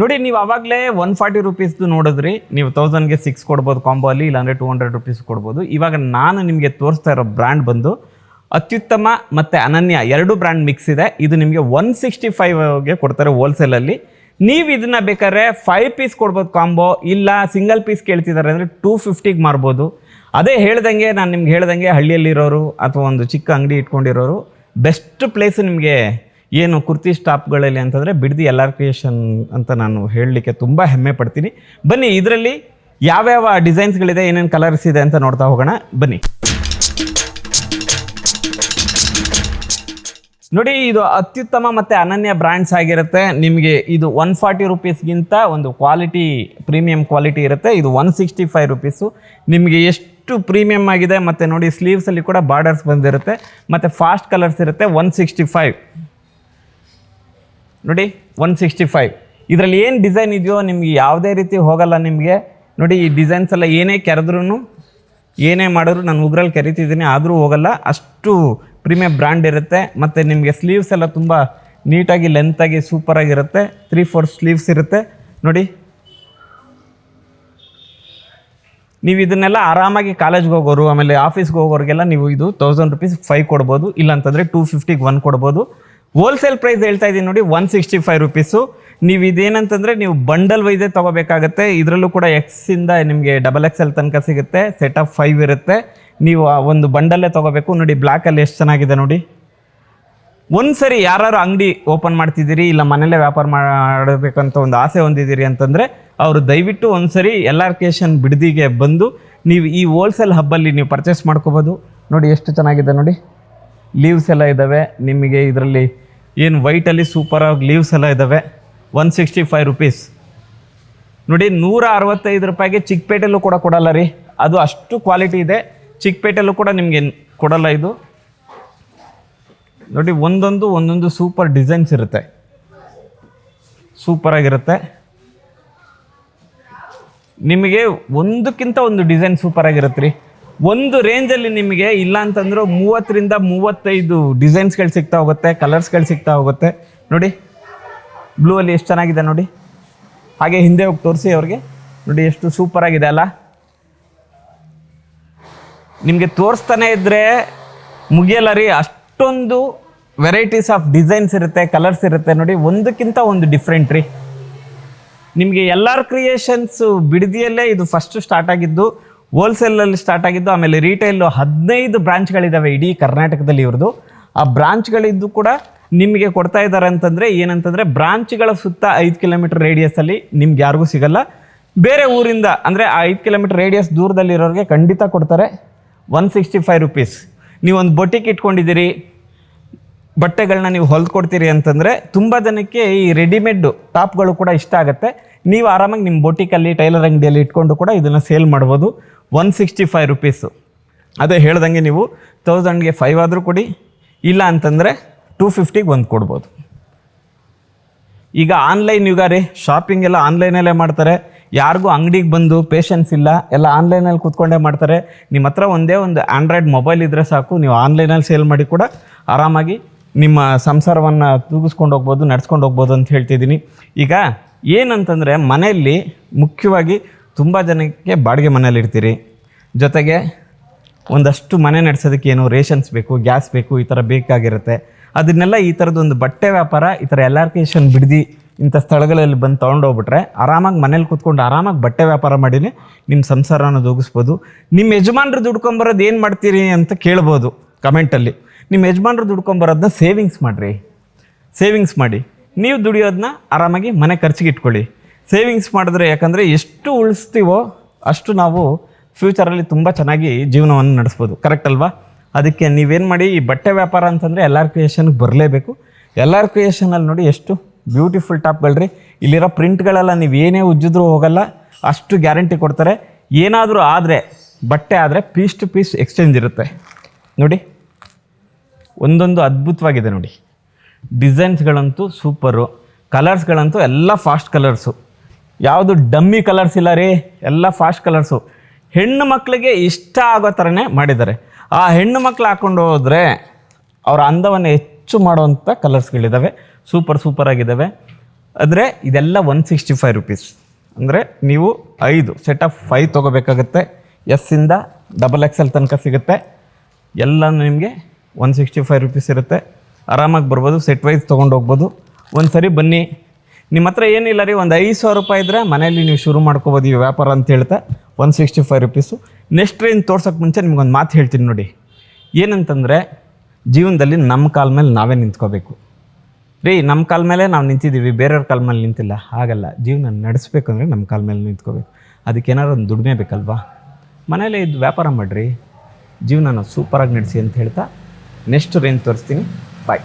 ನೋಡಿ, ನೀವು ಅವಾಗಲೇ ಒನ್ ಫಾರ್ಟಿ ರುಪೀಸ್ದು ನೋಡಿದ್ರಿ. ನೀವು ತೌಸಂಡ್ಗೆ ಸಿಕ್ಸ್ ಕೊಡ್ಬೋದು ಕಾಂಬೋ ಅಲ್ಲಿ, ಇಲ್ಲಾಂದರೆ ಟೂ ಹಂಡ್ರೆಡ್ ರುಪೀಸ್ ಕೊಡ್ಬೋದು. ಇವಾಗ ನಾನು ನಿಮಗೆ ತೋರಿಸ್ತಾ ಇರೋ ಬ್ರ್ಯಾಂಡ್ ಬಂದು ಅತ್ಯುತ್ತಮ ಮತ್ತು ಅನನ್ಯ ಎರಡು ಬ್ರ್ಯಾಂಡ್ ಮಿಕ್ಸ್ ಇದೆ. ಇದು ನಿಮಗೆ ಒನ್ ಸಿಕ್ಸ್ಟಿ ಫೈವ್ಗೆ ಕೊಡ್ತಾರೆ ಹೋಲ್ಸೇಲಲ್ಲಿ ನೀವು ಇದನ್ನ ಬೇಕಾದ್ರೆ ಫೈವ್ ಪೀಸ್ ಕೊಡ್ಬೋದು ಕಾಂಬೋ ಇಲ್ಲ ಸಿಂಗಲ್ ಪೀಸ್ ಕೇಳ್ತಿದ್ದಾರೆ ಅಂದರೆ ಟೂ ಫಿಫ್ಟಿಗೆ ಮಾರ್ಬೋದು. ಅದೇ ಹೇಳ್ದಂಗೆ, ನಾನು ನಿಮ್ಗೆ ಹೇಳ್ದಂಗೆ ಹಳ್ಳಿಯಲ್ಲಿರೋರು ಅಥವಾ ಒಂದು ಚಿಕ್ಕ ಅಂಗಡಿ ಇಟ್ಕೊಂಡಿರೋರು ಬೆಸ್ಟ್ ಪ್ಲೇಸ್ ನಿಮಗೆ ಏನು ಕುರ್ತಿ ಸ್ಟಾಪ್ಗಳಲ್ಲಿ ಅಂತಂದರೆ ಬಿಡ್ದಿ ಎಲ್ ಆರ್ ಕ್ರಿಯೇಷನ್ ಅಂತ ನಾನು ಹೇಳಲಿಕ್ಕೆ ತುಂಬ ಹೆಮ್ಮೆ ಪಡ್ತೀನಿ. ಬನ್ನಿ, ಇದರಲ್ಲಿ ಯಾವ್ಯಾವ ಡಿಸೈನ್ಸ್ಗಳಿದೆ, ಏನೇನು ಕಲರ್ಸ್ ಇದೆ ಅಂತ ನೋಡ್ತಾ ಹೋಗೋಣ. ಬನ್ನಿ. ನೋಡಿ, ಇದು ಅತ್ಯುತ್ತಮ ಮತ್ತು ಅನನ್ಯ ಬ್ರ್ಯಾಂಡ್ಸ್ ಆಗಿರುತ್ತೆ. ನಿಮಗೆ ಇದು ಒನ್ ಫಾರ್ಟಿ ರುಪೀಸ್ಗಿಂತ ಒಂದು ಕ್ವಾಲಿಟಿ, ಪ್ರೀಮಿಯಂ ಕ್ವಾಲಿಟಿ ಇರುತ್ತೆ. ಇದು ಒನ್ ಸಿಕ್ಸ್ಟಿ ಫೈವ್ ರುಪೀಸು. ನಿಮಗೆ ಎಷ್ಟು ಪ್ರೀಮಿಯಂ ಆಗಿದೆ, ಮತ್ತು ನೋಡಿ, ಸ್ಲೀವ್ಸಲ್ಲಿ ಕೂಡ ಬಾರ್ಡರ್ಸ್ ಬಂದಿರುತ್ತೆ. ಮತ್ತು ಫಾಸ್ಟ್ ಕಲರ್ಸ್ ಇರುತ್ತೆ ಒನ್ ಸಿಕ್ಸ್ಟಿ ಫೈವ್. ನೋಡಿ ಒನ್ ಸಿಕ್ಸ್ಟಿ ಫೈವ್ ಇದರಲ್ಲಿ ಏನು ಡಿಸೈನ್ ಇದೆಯೋ ನಿಮಗೆ ಯಾವುದೇ ರೀತಿ ಹೋಗಲ್ಲ ನಿಮಗೆ. ನೋಡಿ, ಈ ಡಿಸೈನ್ಸ್ ಎಲ್ಲ ಏನೇ ಕೆರೆದ್ರೂ ಏನೇ ಮಾಡಿದ್ರು ನಾನು ಉಗ್ರಲ್ಲಿ ಕೆರೀತಿದ್ದೀನಿ, ಆದರೂ ಹೋಗಲ್ಲ. ಅಷ್ಟು ಪ್ರೀಮಿಯಂ ಬ್ರ್ಯಾಂಡ್ ಇರುತ್ತೆ. ಮತ್ತು ನಿಮಗೆ ಸ್ಲೀವ್ಸ್ ಎಲ್ಲ ತುಂಬ ನೀಟಾಗಿ ಲೆಂತಾಗಿ ಸೂಪರಾಗಿರುತ್ತೆ ತ್ರೀ ಫೋರ್ ಸ್ಲೀವ್ಸ್ ಇರುತ್ತೆ. ನೋಡಿ. ನೀವು ಇದನ್ನೆಲ್ಲ ಆರಾಮಾಗಿ ಕಾಲೇಜ್ಗೆ ಹೋಗೋರು, ಆಮೇಲೆ ಆಫೀಸ್ಗೆ ಹೋಗೋರಿಗೆಲ್ಲ ನೀವು ಇದು ತೌಸಂಡ್ ರುಪೀಸ್ ಫೈವ್ ಕೊಡ್ಬೋದು. ಇಲ್ಲಾಂತಂದರೆ ಟೂ ಫಿಫ್ಟಿಗೆ ಒನ್ ಕೊಡ್ಬೋದು. ಹೋಲ್ಸೇಲ್ ಪ್ರೈಸ್ ಹೇಳ್ತಾ ಇದ್ದೀನಿ ನೋಡಿ ಒನ್ ಸಿಕ್ಸ್ಟಿ ಫೈವ್ ರುಪೀಸು ನೀವು ಇದೇನಂತಂದರೆ ನೀವು ಬಂಡಲ್ ವೈಸೇ ತೊಗೋಬೇಕಾಗತ್ತೆ. ಇದರಲ್ಲೂ ಕೂಡ ಎಕ್ಸಿಂದ ನಿಮಗೆ ಡಬಲ್ ಎಕ್ಸ್ ಎಲ್ ತನಕ ಸಿಗುತ್ತೆ. ಸೆಟ್ ಆಫ್ ಫೈವ್ ಇರುತ್ತೆ. ನೀವು ಆ ಒಂದು ಬಂಡಲ್ಲೇ ತೊಗೋಬೇಕು. ನೋಡಿ ಬ್ಲ್ಯಾಕಲ್ಲಿ ಎಷ್ಟು ಚೆನ್ನಾಗಿದೆ ನೋಡಿ. ಒಂದ್ಸರಿ ಯಾರು ಅಂಗಡಿ ಓಪನ್ ಮಾಡ್ತಿದ್ದೀರಿ, ಇಲ್ಲ ಮನೇಲೇ ವ್ಯಾಪಾರ ಮಾಡಬೇಕಂತ ಒಂದು ಆಸೆ ಹೊಂದಿದ್ದೀರಿ ಅಂತಂದರೆ, ಅವರು ದಯವಿಟ್ಟು ಒಂದ್ಸರಿ ಎಲ್ ಆರ್ ಕೇಶನ್ ಬಿಡದಿಗೆ ಬಂದು, ನೀವು ಈ ಹೋಲ್ಸೇಲ್ ಹಬ್ಬಲ್ಲಿ ನೀವು ಪರ್ಚೇಸ್ ಮಾಡ್ಕೋಬೋದು. ನೋಡಿ, ಎಷ್ಟು ಚೆನ್ನಾಗಿದೆ ನೋಡಿ. ಲೀವ್ಸ್ ಎಲ್ಲ ಇದ್ದಾವೆ ನಿಮಗೆ ಇದರಲ್ಲಿ ಏನು ವೈಟಲ್ಲಿ ಸೂಪರಾಗಿ ಲೀವ್ಸ್ ಎಲ್ಲ ಇದ್ದಾವೆ ಒನ್ ಸಿಕ್ಸ್ಟಿ ಫೈವ್ ರುಪೀಸ್ ನೋಡಿ, ನೂರ ಅರವತ್ತೈದು ರೂಪಾಯಿಗೆ ಚಿಕ್ಕಪೇಟೆಲ್ಲೂ ಕೂಡ ಕೊಡಲ್ಲ ರೀ. ಅದು ಅಷ್ಟು ಕ್ವಾಲಿಟಿ ಇದೆ. ಚಿಕ್ಕಪೇಟೆಲ್ಲೂ ಕೂಡ ನಿಮಗೆ ಕೊಡಲ್ಲ ಇದು. ನೋಡಿ, ಒಂದೊಂದು ಒಂದೊಂದು ಸೂಪರ್ ಡಿಸೈನ್ಸ್ ಇರುತ್ತೆ. ಸೂಪರ್ ಆಗಿರುತ್ತೆ. ನಿಮಗೆ ಒಂದಕ್ಕಿಂತ ಒಂದು ಡಿಸೈನ್ ಸೂಪರ್ ಆಗಿರುತ್ತೆ ರೀ. ಒಂದು ರೇಂಜಲ್ಲಿ ನಿಮಗೆ ಇಲ್ಲ ಅಂತಂದ್ರೆ ಮೂವತ್ತರಿಂದ ಮೂವತ್ತೈದು ಡಿಸೈನ್ಸ್ಗಳು ಸಿಗ್ತಾ ಹೋಗುತ್ತೆ ಕಲರ್ಸ್ಗಳು ಸಿಗ್ತಾ ಹೋಗುತ್ತೆ. ನೋಡಿ ಬ್ಲೂ ಅಲ್ಲಿ ಎಷ್ಟು ಚೆನ್ನಾಗಿದೆ ನೋಡಿ. ಹಾಗೆ ಹಿಂದೆ ಹೋಗಿ ತೋರಿಸಿ ಅವ್ರಿಗೆ. ನೋಡಿ, ಎಷ್ಟು ಸೂಪರ್ ಆಗಿದೆ ಅಲ್ಲ. ನಿಮಗೆ ತೋರಿಸ್ತಾನೆ ಇದ್ದರೆ ಮುಗಿಯಲ್ಲ ರೀ. ಅಷ್ಟೊಂದು ವೆರೈಟೀಸ್ ಆಫ್ ಡಿಸೈನ್ಸ್ ಇರುತ್ತೆ ಕಲರ್ಸ್ ಇರುತ್ತೆ ನೋಡಿ. ಒಂದಕ್ಕಿಂತ ಒಂದು ಡಿಫ್ರೆಂಟ್ ರೀ. ನಿಮಗೆ ಎಲ್ ಆರ್ ಕ್ರಿಯೇಷನ್ಸು ಬಿಡದಿಯಲ್ಲೇ ಇದು ಫಸ್ಟ್ ಸ್ಟಾರ್ಟ್ ಆಗಿದ್ದು. ಹೋಲ್ಸೇಲಲ್ಲಿ ಸ್ಟಾರ್ಟ್ ಆಗಿದ್ದು, ಆಮೇಲೆ ರಿಟೈಲು ಹದಿನೈದು ಬ್ರಾಂಚ್ಗಳಿದ್ದಾವೆ ಇಡೀ ಕರ್ನಾಟಕದಲ್ಲಿ ಇವ್ರದ್ದು. ಆ ಬ್ರಾಂಚ್ಗಳಿದ್ದು ಕೂಡ ನಿಮಗೆ ಕೊಡ್ತಾ ಇದ್ದಾರೆ ಅಂತಂದರೆ ಏನಂತಂದರೆ ಬ್ರಾಂಚ್ಗಳ ಸುತ್ತ ಐದು ಕಿಲೋಮೀಟರ್ ರೇಡಿಯಸಲ್ಲಿ ನಿಮ್ಗೆ ಯಾರಿಗೂ ಸಿಗಲ್ಲ. ಬೇರೆ ಊರಿಂದ, ಅಂದರೆ ಆ ಐದು ಕಿಲೋಮೀಟರ್ ರೇಡಿಯಸ್ ದೂರದಲ್ಲಿರೋರಿಗೆ ಖಂಡಿತ ಕೊಡ್ತಾರೆ. ಒನ್ ಸಿಕ್ಸ್ಟಿ ಫೈವ್ ರುಪೀಸ್ ನೀವೊಂದು ಬೊಟಿಕ್ ಇಟ್ಕೊಂಡಿದ್ದೀರಿ ಬಟ್ಟೆಗಳನ್ನ ನೀವು ಹೊಲ್ದು ಕೊಡ್ತೀರಿ ಅಂತಂದರೆ ತುಂಬ ಜನಕ್ಕೆ ಈ ರೆಡಿಮೇಡ್ ಟಾಪ್ಗಳು ಕೂಡ ಇಷ್ಟ ಆಗುತ್ತೆ. ನೀವು ಆರಾಮಾಗಿ ನಿಮ್ಮ ಬೊಟಿಕಲ್ಲಿ ಟೈಲರ್ ಅಂಗಡಿಯಲ್ಲಿ ಇಟ್ಕೊಂಡು ಕೂಡ ಇದನ್ನು ಸೇಲ್ ಮಾಡ್ಬೋದು. ಒನ್ ಸಿಕ್ಸ್ಟಿ ಫೈವ್ ರುಪೀಸು ಅದೇ ಹೇಳ್ದಂಗೆ ನೀವು ತೌಸಂಡ್ಗೆ ಫೈವ್ ಆದರೂ ಕೊಡಿ. ಇಲ್ಲ ಅಂತಂದರೆ ಟೂ ಫಿಫ್ಟಿಗೆ ಒಂದು ಕೊಡ್ಬೋದು. ಈಗ ಆನ್ಲೈನ್ ಯುಗ ರೀ ಶಾಪಿಂಗ್ ಎಲ್ಲ ಆನ್ಲೈನಲ್ಲೇ ಮಾಡ್ತಾರೆ. ಯಾರಿಗೂ ಅಂಗಡಿಗೆ ಬಂದು ಪೇಷನ್ಸ್ ಇಲ್ಲ, ಎಲ್ಲ ಆನ್ಲೈನಲ್ಲಿ ಕೂತ್ಕೊಂಡೇ ಮಾಡ್ತಾರೆ. ನಿಮ್ಮ ಹತ್ರ ಒಂದೇ ಒಂದು ಆ್ಯಂಡ್ರಾಯ್ಡ್ ಮೊಬೈಲ್ ಇದ್ದರೆ ಸಾಕು, ನೀವು ಆನ್ಲೈನಲ್ಲಿ ಸೇಲ್ ಮಾಡಿ ಕೂಡ ಆರಾಮಾಗಿ ನಿಮ್ಮ ಸಂಸಾರವನ್ನು ತೂಗಿಸ್ಕೊಂಡು ಹೋಗ್ಬೋದು, ನಡ್ಸ್ಕೊಂಡು ಹೋಗ್ಬೋದು ಅಂತ ಹೇಳ್ತಿದ್ದೀನಿ. ಈಗ ಏನಂತಂದರೆ ಮನೆಯಲ್ಲಿ ಮುಖ್ಯವಾಗಿ ತುಂಬ ಜನಕ್ಕೆ ಬಾಡಿಗೆ ಮನೇಲಿ ಇರ್ತೀರಿ ಜೊತೆಗೆ ಒಂದಷ್ಟು ಮನೆ ನಡೆಸೋದಕ್ಕೆ ಏನು ರೇಷನ್ಸ್ ಬೇಕು, ಗ್ಯಾಸ್ ಬೇಕು, ಈ ಥರ ಬೇಕಾಗಿರುತ್ತೆ. ಅದನ್ನೆಲ್ಲ ಈ ಥರದ್ದು ಒಂದು ಬಟ್ಟೆ ವ್ಯಾಪಾರ, ಈ ಥರ ಎಲ್ಲಾರ್ಕೇಶನ್ ಬಿಡ್ದು ಇಂಥ ಸ್ಥಳಗಳಲ್ಲಿ ಬಂದು ತೊಗೊಂಡೋಗ್ಬಿಟ್ರೆ ಆರಾಮಾಗಿ ಮನೇಲಿ ಕೂತ್ಕೊಂಡು ಆರಾಮಾಗಿ ಬಟ್ಟೆ ವ್ಯಾಪಾರ ಮಾಡಿನೇ ನಿಮ್ಮ ಸಂಸಾರನ ದೂಗಿಸ್ಬೋದು. ನಿಮ್ಮ ಯಜಮಾನ್ರು ದುಡ್ಕೊಂಬರೋದು ಏನು ಮಾಡ್ತೀರಿ ಅಂತ ಕೇಳ್ಬೋದು ಕಮೆಂಟಲ್ಲಿ. ನಿಮ್ಮ ಯಜಮಾನ್ರು ದುಡ್ಕೊಂಬರೋದನ್ನ ಸೇವಿಂಗ್ಸ್ ಮಾಡಿರಿ. ಸೇವಿಂಗ್ಸ್ ಮಾಡಿ. ನೀವು ದುಡಿಯೋದನ್ನ ಆರಾಮಾಗಿ ಮನೆ ಖರ್ಚಿಗೆ ಇಟ್ಕೊಳ್ಳಿ. ಸೇವಿಂಗ್ಸ್ ಮಾಡಿದ್ರೆ ಯಾಕಂದರೆ ಎಷ್ಟು ಉಳಿಸ್ತೀವೋ ಅಷ್ಟು ನಾವು ಫ್ಯೂಚರಲ್ಲಿ ತುಂಬ ಚೆನ್ನಾಗಿ ಜೀವನವನ್ನು ನಡೆಸ್ಬೋದು. ಕರೆಕ್ಟ್ ಅಲ್ವಾ? ಅದಕ್ಕೆ ನೀವೇನು ಮಾಡಿ, ಈ ಬಟ್ಟೆ ವ್ಯಾಪಾರ ಅಂತಂದರೆ ಎಲ್ ಆರ್ ಕ್ರಿಯೇಷನ್ಗೆ ಬರಲೇಬೇಕು. ಎಲ್ ಆರ್ ಕ್ರಿಯೇಷನಲ್ಲಿ ನೋಡಿ ಎಷ್ಟು ಬ್ಯೂಟಿಫುಲ್ ಟಾಪ್ಗಳ್ರಿ ಇಲ್ಲಿರೋ ಪ್ರಿಂಟ್ಗಳೆಲ್ಲ ನೀವು ಏನೇ ಉಜ್ಜಿದ್ರೂ ಹೋಗಲ್ಲ, ಅಷ್ಟು ಗ್ಯಾರಂಟಿ ಕೊಡ್ತಾರೆ. ಏನಾದರೂ ಆದರೆ, ಬಟ್ಟೆ ಆದರೆ ಪೀಸ್ ಟು ಪೀಸ್ ಎಕ್ಸ್ಚೇಂಜ್ ಇರುತ್ತೆ. ನೋಡಿ, ಒಂದೊಂದು ಅದ್ಭುತವಾಗಿದೆ ನೋಡಿ. ಡಿಸೈನ್ಸ್ಗಳಂತೂ ಸೂಪರು ಕಲರ್ಸ್ಗಳಂತೂ ಎಲ್ಲ ಫಾಸ್ಟ್ ಕಲರ್ಸು ಯಾವುದು ಡಮ್ಮಿ ಕಲರ್ಸ್ ಇಲ್ಲ ರೀ, ಎಲ್ಲ ಫಾಸ್ಟ್ ಕಲರ್ಸು ಹೆಣ್ಣು ಮಕ್ಕಳಿಗೆ ಇಷ್ಟ ಆಗೋ ಥರನೇ ಮಾಡಿದ್ದಾರೆ. ಆ ಹೆಣ್ಣು ಮಕ್ಕಳು ಹಾಕ್ಕೊಂಡು ಹೋದರೆ ಅವರ ಅಂದವನ್ನು ಹೆಚ್ಚು ಮಾಡುವಂಥ ಕಲರ್ಸ್ಗಳಿದ್ದಾವೆ ಸೂಪರ್ ಸೂಪರ್ ಆಗಿದ್ದಾವೆ ಆದರೆ ಇದೆಲ್ಲ ಒನ್ ಸಿಕ್ಸ್ಟಿ ಫೈವ್ ರುಪೀಸ್ ಅಂದರೆ ನೀವು ಐದು ಸೆಟ್ ಆಫ್ ಫೈವ್ ತೊಗೋಬೇಕಾಗುತ್ತೆ. ಎಸ್ಸಿಂದ ಡಬಲ್ ಎಕ್ಸೆಲ್ ತನಕ ಸಿಗುತ್ತೆ. ಎಲ್ಲ ನಿಮಗೆ ಒನ್ ಸಿಕ್ಸ್ಟಿ ಫೈವ್ ರುಪೀಸ್ ಇರುತ್ತೆ. ಆರಾಮಾಗಿ ಬರ್ಬೋದು ಸೆಟ್ ವೈಸ್ ತೊಗೊಂಡು ಹೋಗ್ಬೋದು. ಒಂದು ಸರಿ ಬನ್ನಿ. ನಿಮ್ಮ ಹತ್ರ ಏನಿಲ್ಲ ರೀ? ಒಂದು ಐದು ಸಾವಿರ ರೂಪಾಯಿ ಇದ್ದರೆ ಮನೇಲಿ ನೀವು ಶುರು ಮಾಡ್ಕೋಬೋದು ಈ ವ್ಯಾಪಾರ ಅಂತ ಹೇಳ್ತಾ one sixty five rupees next range ತೋರ್ಸೋಕ್ಕೆ ಮುಂಚೆ ನಿಮ್ಗೊಂದು ಮಾತು ಹೇಳ್ತೀನಿ ನೋಡಿ. ಏನಂತಂದರೆ ಜೀವನದಲ್ಲಿ ನಮ್ಮ ಕಾಲ ಮೇಲೆ ನಾವೇ ನಿಂತ್ಕೋಬೇಕು. ರೀ ನಮ್ಮ ಕಾಲ ಮೇಲೆ ನಾವು ನಿಂತಿದ್ದೀವಿ, ಬೇರೆಯವ್ರ ಕಾಲ ಮೇಲೆ ನಿಂತಿಲ್ಲ. ಹಾಗಲ್ಲ, ಜೀವನ ನಡೆಸ್ಬೇಕಂದ್ರೆ ನಮ್ಮ ಕಾಲ ಮೇಲೆ ನಿಂತ್ಕೋಬೇಕು. ಅದಕ್ಕೆ ಏನಾದ್ರು ಒಂದು ದುಡಿಮೆ ಬೇಕಲ್ವಾ? ಮನೇಲೆ ಇದು ವ್ಯಾಪಾರ ಮಾಡಿರಿ. ಜೀವನನ ಸೂಪರಾಗಿ ನಡೆಸಿ ಅಂತ ಹೇಳ್ತಾ ನೆಕ್ಸ್ಟ್ ರೇಂಜ್ ತೋರಿಸ್ತೀನಿ? ಬಾಯ್